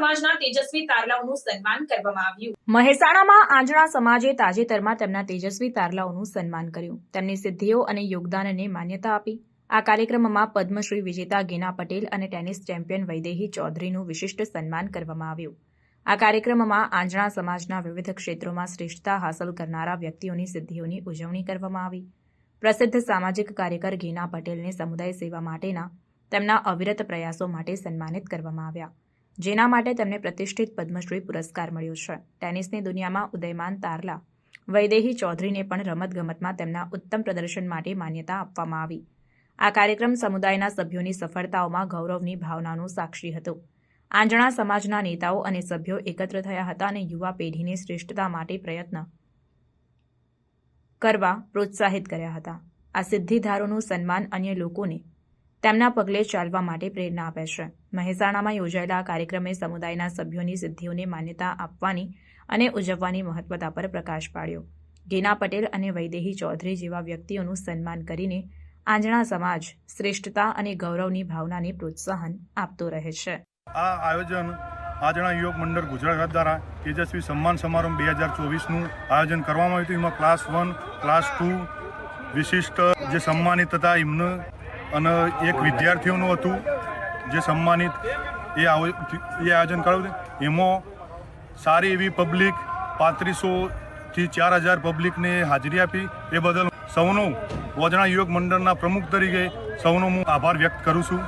સમાજના તેજસ્વી તારલાઓનું સન્માન કરવામાં આવ્યું. મહેસાણામાં આંજણા સમાજે તાજેતરમાં તેમના તેજસ્વી તારલાઓનું સન્માન કર્યું. તેમની સિદ્ધિઓ અને યોગદાનને માન્યતા આપી. આ કાર્યક્રમમાં પદ્મશ્રી વિજેતા ગીના પટેલ અને ટેનિસ ચેમ્પિયન વૈદેહી ચૌધરીનું વિશિષ્ટ સન્માન કરવામાં આવ્યું. આ કાર્યક્રમમાં આંજણા સમાજના વિવિધ ક્ષેત્રોમાં શ્રેષ્ઠતા હાંસલ કરનારા વ્યક્તિઓની સિદ્ધિઓની ઉજવણી કરવામાં આવી. પ્રસિદ્ધ સામાજિક કાર્યકર ગીના પટેલને સમુદાય સેવા માટેના તેમના અવિરત પ્રયાસો માટે સન્માનિત કરવામાં આવ્યા. જેના માટે તેમને પ્રતિષ્ઠિત પદ્મશ્રી પુરસ્કાર મળ્યો છે. ટેનિસની દુનિયામાં ઉદયમાન તારલા, વૈદેહી ચૌધરીને પણ રમતગમતમાં તેમના ઉત્તમ પ્રદર્શન માટે માન્યતા આપવામાં આવી. આ કાર્યક્રમ સમુદાયના સભ્યોની સફળતાઓમાં ગૌરવની ભાવનાનું સાક્ષી હતો. આંજણા સમાજના નેતાઓ અને સભ્યો એકત્ર થયા હતા અને યુવા પેઢીને શ્રેષ્ઠતા માટે પ્રયત્ન કરવા પ્રોત્સાહિત કર્યા હતા. આ સિદ્ધિધારોનું સન્માન અન્ય લોકોને તેમના પગલે ચાલવા માટે પ્રેરણા આપે છે. મહેસાણામાં યોજાયેલા આ કાર્યક્રમે સમુદાયના સભ્યોની સિદ્ધિઓને માન્યતા આપવાની અને ઉજવવાની મહત્વતા પર પ્રકાશ પાડ્યો. ગીના પટેલ અને વૈદેહી ચૌધરી જેવા વ્યક્તિઓનું સન્માન કરીને આંજણા સમાજ શ્રેષ્ઠતા અને ગૌરવની ભાવનાને પ્રોત્સાહન આપતો રહે છે. આ આયોજન આજના યુવક મંડળ ગુજરાત દ્વારા તેજસ્વી સન્માન સમારંભ બે હજાર ચોવીસનું આયોજન કરવામાં આવ્યું હતું. એમાં ક્લાસ વન ક્લાસ ટુ વિશિષ્ટ જે સન્માનિત હતા, એમને અને એક વિદ્યાર્થીઓનું હતું જે સન્માનિત એ એ આયોજન હતું એમાં સારી એવી પબ્લિક પાંત્રીસોથી ચાર હજાર પબ્લિકને હાજરી આપી. એ બદલ સૌનું વજણા યુવક મંડળના પ્રમુખ તરીકે સૌનો હું આભાર વ્યક્ત કરું છું.